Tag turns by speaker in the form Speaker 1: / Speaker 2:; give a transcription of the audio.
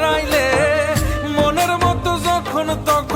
Speaker 1: হারাইলে মনের মতো যখন তখন